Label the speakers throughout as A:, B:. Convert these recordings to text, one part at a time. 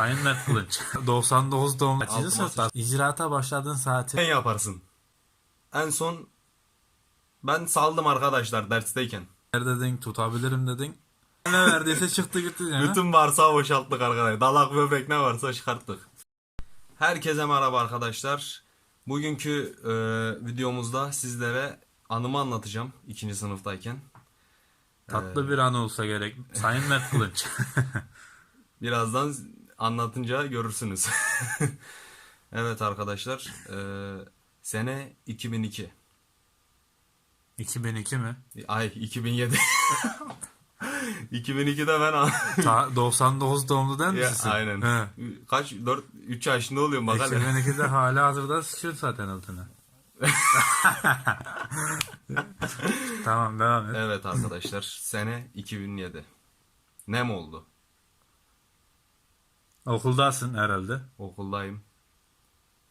A: Sayın Mert Kılıç. 99 doğum. Kaçıncı sınıfta? İcraata başladığın saati.
B: Sen yaparsın. En son ben saldım arkadaşlar dersteyken.
A: Ver dedin tutabilirim dedin. Ne verdiyse çıktı gitti mi?
B: Bütün varsa boşalttık arkadaşlar. Dalak böbrek ne varsa çıkarttık. Herkese merhaba arkadaşlar. Bugünkü e, videomuzda sizlere anımı anlatacağım ikinci sınıftayken.
A: Tatlı bir an olsa gerek. Sayın Mert Kılıç.
B: Birazdan anlatınca görürsünüz. evet arkadaşlar. e, sene 2002.
A: 2002 mi?
B: Ay 2007. 2002'de ben
A: Ta 99 doğumlu değil
B: Ya,
A: misin?
B: aynen.
A: He.
B: Kaç 4 3 yaşında oluyorum bak hadi.
A: 2002'de hala hazırda sıçıyorsun zaten altına. tamam devam et.
B: Evet arkadaşlar sene 2007. Ne mi oldu?
A: Okuldasın herhalde.
B: Okuldayım.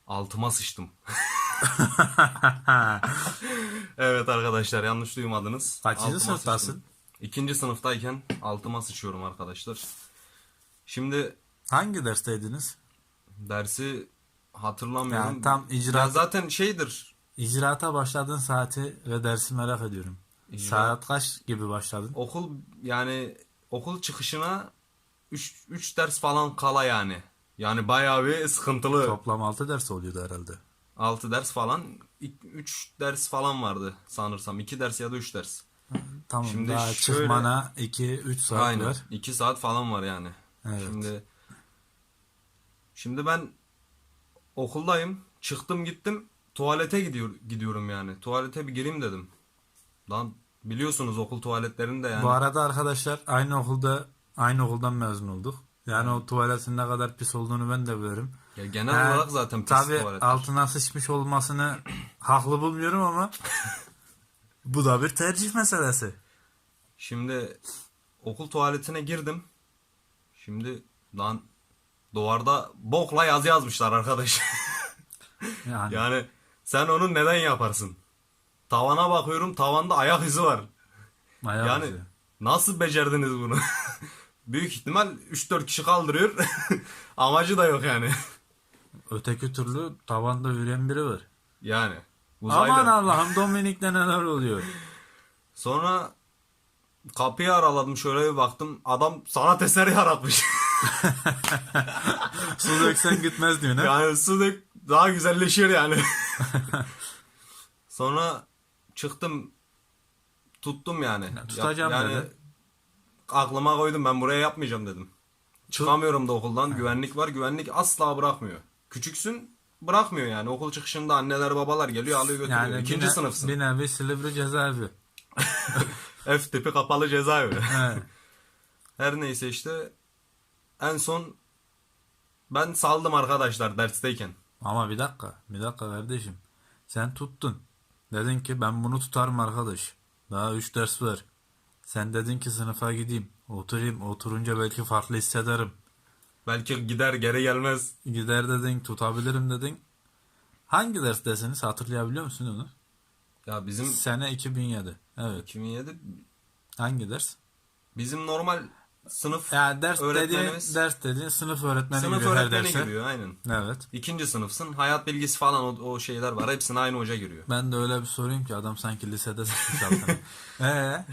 B: Altıma sıçtım. evet arkadaşlar yanlış duymadınız.
A: Kaçıncı
B: Altıma
A: sınıftasın?
B: sıçtım. İkinci sınıftayken altıma sıçıyorum arkadaşlar. Şimdi
A: Hangi dersteydiniz?
B: dersi hatırlamıyorum.
A: Yani tam icra-
B: Ya zaten şeydir.
A: İcraata başladığın saati ve dersi merak ediyorum.
B: İcra-
A: Saat kaç gibi başladın?
B: Okul yani okul çıkışına 3 3 ders falan kala yani. Yani bayağı bir sıkıntılı.
A: Toplam 6 ders oluyordu herhalde.
B: 6 ders falan 3 ders falan vardı sanırsam. 2 ders ya da 3 ders.
A: Tamam
B: Şimdi
A: daha
B: şöyle-
A: çıkmana 2-3 saat
B: Aynen.
A: var.
B: 2 saat falan var yani.
A: Evet.
B: Şimdi Şimdi ben okuldayım. Çıktım gittim. Tuvalete gidiyor gidiyorum yani. Tuvalete bir gireyim dedim. Lan biliyorsunuz okul tuvaletlerinde yani.
A: Bu arada arkadaşlar aynı okulda aynı okuldan mezun olduk. Yani o tuvaletin ne kadar pis olduğunu ben de biliyorum.
B: Ya genel
A: Ha,
B: olarak zaten pis
A: Tabii
B: tuvaletler.
A: altına sıçmış olmasını haklı bulmuyorum ama bu da bir tercih meselesi.
B: Şimdi okul tuvaletine girdim. Şimdi lan duvarda bokla yazı yazmışlar arkadaş.
A: Yani,
B: yani sen onu neden yaparsın? Tavana bakıyorum tavanda ayak izi var.
A: ayak
B: Yani
A: izi.
B: nasıl becerdiniz bunu? Büyük ihtimal 3-4 kişi kaldırıyor. Amacı da yok yani.
A: öteki türlü tavanda yürüyen biri var.
B: Yani. Uzaylı.
A: Aman Allah'ım Dominik'te neler oluyor.
B: Sonra kapıyı araladım şöyle bir baktım. Adam sanat eseri yaratmış.
A: Su döksen gitmez diyor ne?
B: Yani su dök daha güzelleşiyor yani. Sonra çıktım tuttum yani.
A: tutacağım
B: yani
A: dedi.
B: Aklıma koydum ben buraya yapmayacağım dedim. Çıkamıyorum da okuldan. Güvenlik var. Güvenlik asla bırakmıyor. Küçüksün bırakmıyor yani. Okul çıkışında anneler babalar geliyor alıyor götürüyor.
A: Yani
B: İkinci
A: ne-
B: sınıfsın.
A: Bir nevi Silivri cezaevi.
B: F tipi kapalı cezaevi.
A: Evet.
B: Her neyse işte en son ben saldım arkadaşlar dersteyken.
A: Ama bir dakika, bir dakika kardeşim. Sen tuttun. Dedin ki ben bunu tutarım arkadaş. Daha 3 ders var. Sen dedin ki sınıfa gideyim. Oturayım. Oturunca belki farklı hissederim.
B: Belki gider geri gelmez.
A: Gider dedin, tutabilirim dedin. Hangi derstesiniz? Hatırlayabiliyor musun onu?
B: Ya bizim
A: Sene 2007. Evet.
B: 2007
A: Hangi ders?
B: bizim normal sınıf
A: Ya ders dediğin,
B: öğretmenimiz
A: ders dediğin sınıf öğretmeni
B: sınıf
A: giriyor her
B: öğretmeni
A: derse.
B: giriyor aynen.
A: Evet.
B: İkinci sınıfsın. Hayat bilgisi falan o, o şeyler var. Hepsine aynı hoca giriyor.
A: Ben de öyle bir sorayım ki adam sanki lisede sıkmış altına. Eee?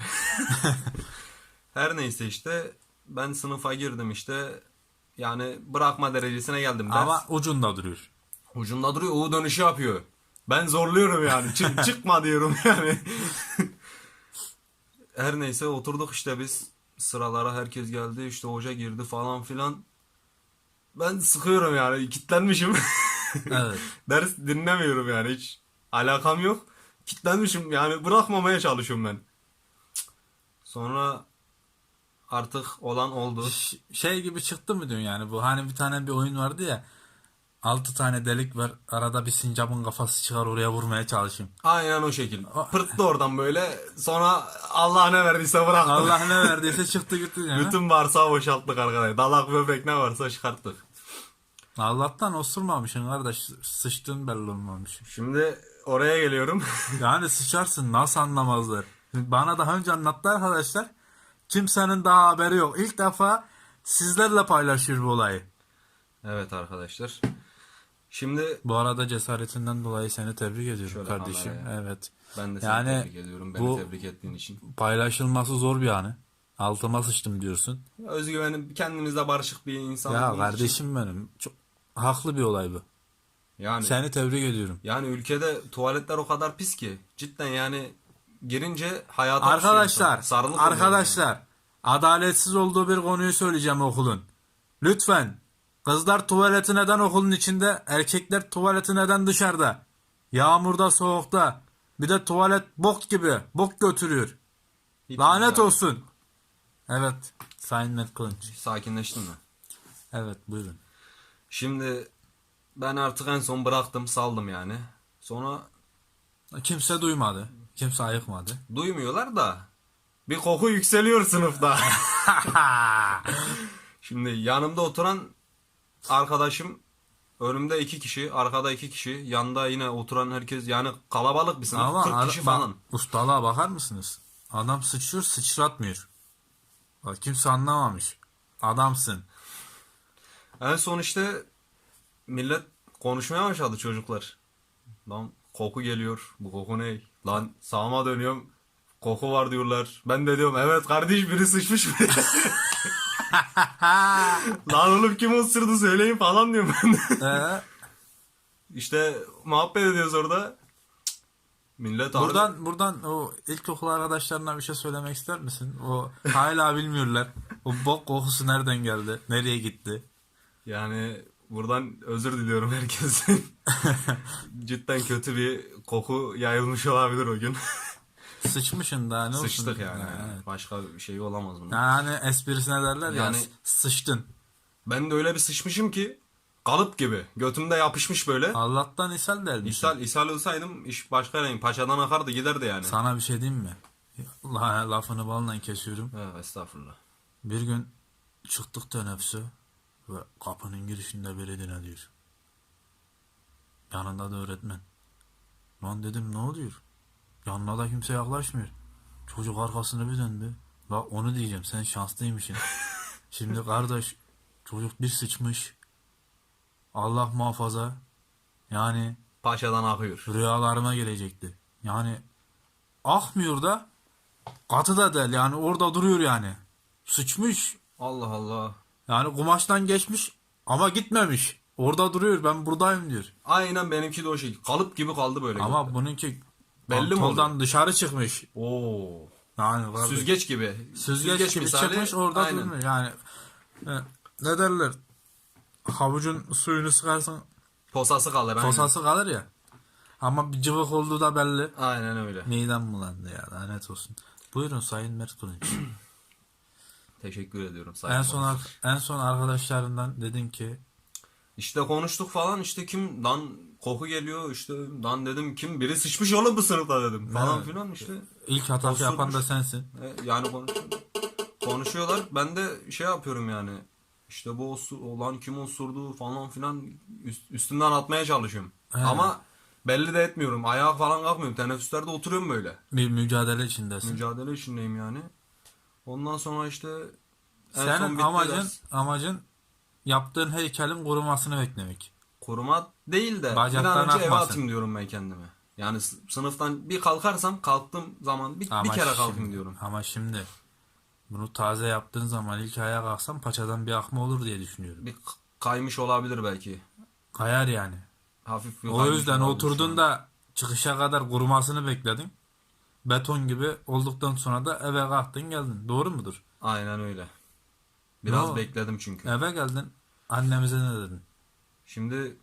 B: Her neyse işte ben sınıfa girdim işte. Yani bırakma derecesine geldim ders.
A: Ama ucunda duruyor.
B: Ucunda duruyor. U dönüşü yapıyor. Ben zorluyorum yani. Çık, çıkma diyorum yani. Her neyse oturduk işte biz sıralara herkes geldi işte hoca girdi falan filan. Ben sıkıyorum yani kitlenmişim.
A: Evet.
B: Ders dinlemiyorum yani hiç alakam yok. Kitlenmişim yani bırakmamaya çalışıyorum ben. Sonra artık olan oldu.
A: Ş- şey gibi çıktı mı diyorsun yani bu hani bir tane bir oyun vardı ya 6 tane delik var arada bir sincapın kafası çıkar oraya vurmaya çalışayım.
B: Aynen o şekil. Pırttı oradan böyle. Sonra Allah ne verdiyse bıraktım.
A: Allah ne verdiyse çıktı gitti mi?
B: Bütün varsa boşalttık arkadaşlar. Dalak böbrek ne varsa çıkarttık.
A: Allah'tan osurmamışsın kardeş sıçtığın belli olmamış.
B: Şimdi oraya geliyorum.
A: Yani sıçarsın nasıl anlamazlar. Bana daha önce anlattı arkadaşlar. Kimsenin daha haberi yok. İlk defa sizlerle paylaşıyor bu olayı.
B: Evet arkadaşlar. Şimdi
A: Bu arada cesaretinden dolayı seni tebrik ediyorum
B: Şöyle
A: kardeşim.
B: kameraya.
A: Evet.
B: ben de seni
A: Yani
B: tebrik ediyorum. Beni
A: bu-
B: tebrik ettiğin için.
A: Paylaşılması zor bir anı. Altıma sıçtım diyorsun.
B: Özgüvenim kendimizle barışık bir insan.
A: ya
B: olduğumuz için-
A: kardeşim benim. Çok haklı bir olay bu.
B: Yani
A: Seni tebrik ediyorum.
B: yani ülkede tuvaletler o kadar pis ki cidden yani girince hayata
A: Arkadaşlar.
B: Sarılık oluyor
A: arkadaşlar, adaletsiz olduğu bir konuyu söyleyeceğim okulun. Lütfen, kızlar tuvaleti neden okulun içinde, erkekler tuvaleti neden dışarıda? Yağmurda, soğukta. Bir de tuvalet bok gibi, bok götürüyor.
B: Hiç
A: Lanet
B: güzel.
A: olsun. Evet, Sayın Mert Kılınç.
B: Sakinleştin mi?
A: Evet, buyurun.
B: Şimdi ben artık en son bıraktım saldım yani. Sonra
A: Kimse duymadı, kimse ayıkmadı.
B: duymuyorlar da bir koku yükseliyor sınıfta. Şimdi yanımda oturan arkadaşım önümde iki kişi, arkada iki kişi, yanda yine oturan herkes yani kalabalık bir sınıf,
A: Ama
B: 40
A: ara-
B: kişi
A: bak,
B: falan.
A: ustalığa bakar mısınız? Adam sıçrıyor, sıçratmıyor. Bak kimse anlamamış. Adamsın.
B: En son işte millet konuşmaya başladı çocuklar. Lan koku geliyor. Bu koku ne? Lan sağıma dönüyorum. Koku var diyorlar. Ben de diyorum evet kardeş biri sıçmış mı? Lan oğlum kim ısırdı söyleyin falan diyorum ben de.
A: Ee,
B: İşte muhabbet ediyoruz orada. Millet
A: buradan buradan o ilkokul arkadaşlarına bir şey söylemek ister misin? O hala bilmiyorlar. O bok kokusu nereden geldi? Nereye gitti?
B: Yani buradan özür diliyorum herkesten. Cidden kötü bir koku yayılmış olabilir o gün.
A: Sıçmışın daha ne olsun?
B: Sıçtık yani.
A: Evet.
B: Başka bir şey olamaz bunun.
A: Yani esprisine derler ya
B: Yani-
A: s- sıçtın.
B: Ben de öyle bir sıçmışım ki kalıp gibi. Götümde yapışmış böyle.
A: Allah'tan ishal delmişsin.
B: İshal, ishal olsaydım iş başka renk. Paçadan akardı giderdi yani.
A: Sana bir şey diyeyim mi? La, lafını balla kesiyorum.
B: Evet, estağfurullah.
A: Bir gün çıktık teneffüse ve kapının girişinde biri dinlediyor. Yanında da öğretmen. Lan dedim ne oluyor? Yanına da kimse yaklaşmıyor. Çocuk arkasını bir döndü. La onu diyeceğim sen şanslıymışsın. Şimdi kardeş çocuk bir sıçmış. Allah muhafaza. Yani
B: Paçadan akıyor.
A: rüyalarıma gelecekti. Yani akmıyor da katı da değil yani orada duruyor yani. Sıçmış.
B: Allah Allah.
A: Yani kumaştan geçmiş ama gitmemiş. Orada duruyor ben buradayım diyor.
B: Aynen benimki de o şey. Kalıp gibi kaldı böyle.
A: Ama
B: götte.
A: bununki
B: Belli mi
A: pantoldan dışarı çıkmış.
B: Oo.
A: Yani kardeş,
B: Süzgeç gibi.
A: süzgeç, gibi
B: misali,
A: çıkmış orada
B: aynen.
A: durmuyor. Yani e, ne derler? Havucun suyunu sıkarsan
B: Posası kalır. Aynen.
A: posası kalır ya. Ama bir cıvık olduğu da belli.
B: Aynen öyle.
A: Midem bulandı ya lanet olsun. Buyurun Sayın Mert Kılınç.
B: Teşekkür ediyorum. Sayın
A: en son en son arkadaşlarından dedin ki
B: İşte konuştuk falan işte kim lan koku geliyor işte lan dedim kim biri sıçmış oğlum bu sınıfta dedim falan
A: Evet.
B: filan işte.
A: ilk hata
B: Osurmuş.
A: yapan da sensin.
B: E, Yani konuş- konuşuyorlar ben de şey yapıyorum yani işte bu olan kim osurdu falan filan üst- üstünden atmaya çalışıyorum.
A: He.
B: Ama belli de etmiyorum ayağa falan kalkmıyorum teneffüslerde oturuyorum böyle.
A: Bir mücadele içindesin.
B: Mücadele içindeyim yani. Ondan sonra işte en son
A: Senin
B: bitti
A: amacın
B: ders.
A: amacın yaptığın heykelin kurumasını beklemek.
B: Koruma değil de bir
A: Bacaktan
B: an önce eve
A: akmasın.
B: atayım diyorum ben kendime. Yani sınıftan bir kalkarsam kalktığım zaman bir, bir
A: Ama
B: kere
A: şimdi-
B: kalkayım diyorum.
A: Ama şimdi bunu taze yaptığın zaman ilk ayağa kalksan paçadan bir akma olur diye düşünüyorum.
B: Bir kaymış olabilir belki.
A: Kayar yani.
B: Hafif bir
A: O yüzden
B: olabilir şu
A: oturdun
B: an.
A: da çıkışa kadar kurumasını bekledin. Beton gibi olduktan sonra da eve kalktın geldin. Doğru mudur?
B: Aynen öyle. Biraz
A: No.
B: bekledim çünkü.
A: Eve geldin. Annemize ne dedin?
B: Şimdi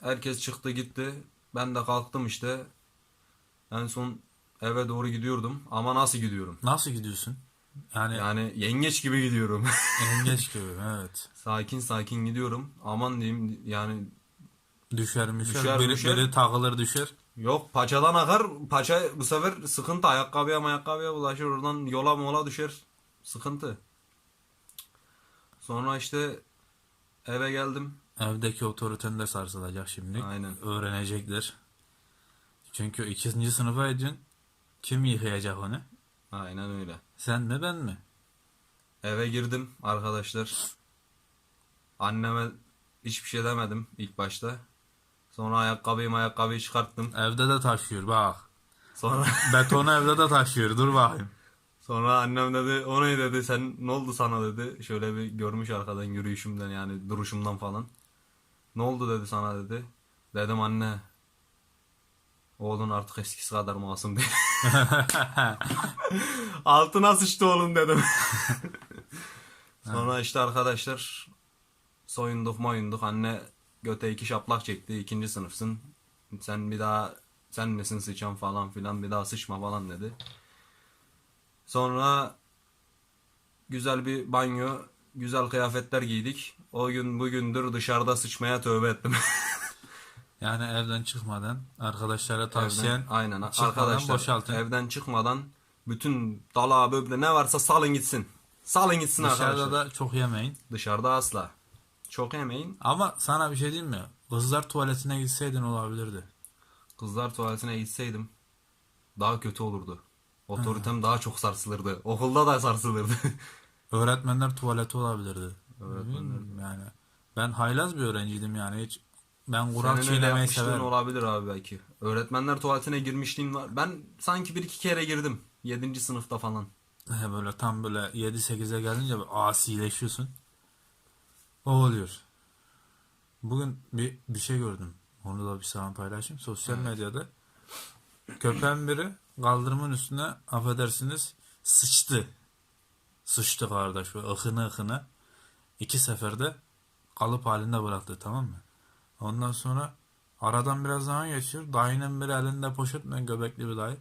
B: herkes çıktı gitti. Ben de kalktım işte. En son eve doğru gidiyordum. Ama nasıl gidiyorum?
A: Nasıl gidiyorsun? Yani,
B: Yani yengeç gibi gidiyorum.
A: yengeç gibi evet.
B: sakin sakin gidiyorum. Aman diyeyim yani
A: Düşer müşer.
B: Düşer,
A: biri,
B: düşer.
A: biri takılır düşer.
B: Yok paçadan akar. Paça bu sefer sıkıntı. Ayakkabıya ayakkabıya bulaşır. Oradan yola mola düşer. Sıkıntı. Sonra işte eve geldim.
A: Evdeki otoriten de sarsılacak şimdi.
B: Aynen.
A: Öğrenecekler. Çünkü ikinci sınıfa ediyorsun. Kim yıkayacak onu?
B: Aynen öyle.
A: Sen mi ben mi?
B: Eve girdim arkadaşlar. Anneme hiçbir şey demedim ilk başta. Sonra ayakkabıyı ayakkabıyı çıkarttım.
A: Evde de taşıyor bak.
B: Sonra
A: Betonu evde de taşıyor. Dur bakayım.
B: Sonra annem dedi o ne dedi sen ne oldu sana dedi. Şöyle bir görmüş arkadan yürüyüşümden yani duruşumdan falan. Ne oldu dedi sana dedi. Dedim anne oğlun artık eskisi kadar masum değil. Altına sıçtı oğlum dedim. Sonra işte arkadaşlar soyunduk moyunduk anne göte iki şaplak çekti ikinci sınıfsın sen bir daha sen misin sıçan falan filan bir daha sıçma falan dedi. Sonra güzel bir banyo güzel kıyafetler giydik. O gün bugündür dışarıda sıçmaya tövbe ettim.
A: Yani evden çıkmadan arkadaşlara tavsiyen
B: Evden- aynen arkadaşlar
A: boşaltın.
B: evden çıkmadan bütün dalağı böbre ne varsa salın gitsin. Salın gitsin
A: Dışarıda
B: arkadaşlar.
A: da çok yemeyin.
B: Dışarıda asla. Çok yemeyin.
A: Ama sana bir şey diyeyim mi? Kızlar tuvaletine gitseydin olabilirdi.
B: Kızlar tuvaletine gitseydim daha kötü olurdu. Otoritem daha çok sarsılırdı. Okulda da sarsılırdı.
A: Öğretmenler tuvaleti olabilirdi.
B: Öğretmenler.
A: Bilmiyorum Yani ben haylaz bir öğrenciydim yani hiç ben kural
B: Senin öyle
A: çiğnemeyi
B: yapmışlığın
A: severim.
B: olabilir abi belki. Öğretmenler tuvaletine girmişliğin var. Ben sanki bir iki kere girdim. 7. sınıfta falan.
A: He, böyle tam böyle 7-8'e gelince böyle asileşiyorsun. O oluyor. Bugün bir, bir şey gördüm. Onu da bir sana paylaşayım. Sosyal medyada köpeğin biri kaldırımın üstüne affedersiniz sıçtı. Sıçtı kardeş. Böyle ıkını ıkını. İki seferde kalıp halinde bıraktı tamam mı? Ondan sonra aradan biraz zaman geçiyor. Dayının biri elinde poşetle göbekli bir dayı.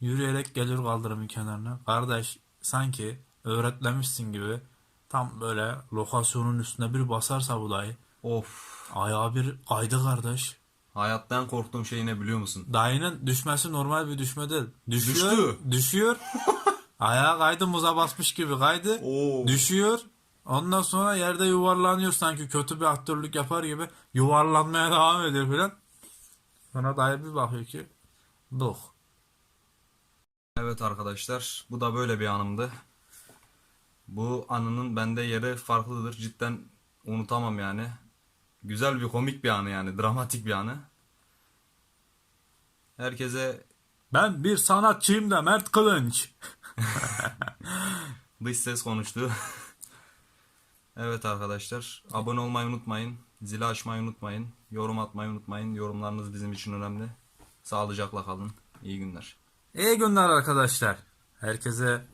A: Yürüyerek geliyor kaldırımın kenarına. Kardeş sanki öğretlemişsin gibi tam böyle lokasyonun üstüne bir basarsa bu dayı.
B: Of.
A: Ayağı bir kaydı kardeş.
B: Hayatta en korktuğum şey ne biliyor musun?
A: Dayının düşmesi normal bir düşme değil. Düşüyor.
B: Düştü.
A: Düşüyor. Ayağı kaydı muza basmış gibi kaydı.
B: Oo.
A: Düşüyor. Ondan sonra yerde yuvarlanıyor sanki kötü bir aktörlük yapar gibi yuvarlanmaya devam ediyor filan. Sonra dayı bir bakıyor ki bok.
B: Evet arkadaşlar bu da böyle bir anımdı. Bu anının bende yeri farklıdır. Cidden unutamam yani. Güzel bir komik bir anı yani. Dramatik bir anı. Herkese
A: Ben bir sanatçıyım da Mert Kılınç.
B: dış ses konuştu. evet arkadaşlar. Abone olmayı unutmayın. Zili açmayı unutmayın. Yorum atmayı unutmayın. Yorumlarınız bizim için önemli. Sağlıcakla kalın. İyi günler.
A: İyi günler arkadaşlar. Herkese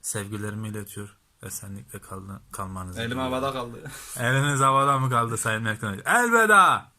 A: sevgilerimi iletiyor. Esenlikle kaldı, kalmanızı.
B: Elim havada kaldı.
A: Eliniz havada mı kaldı Sayın Mert Kılınç? Elveda.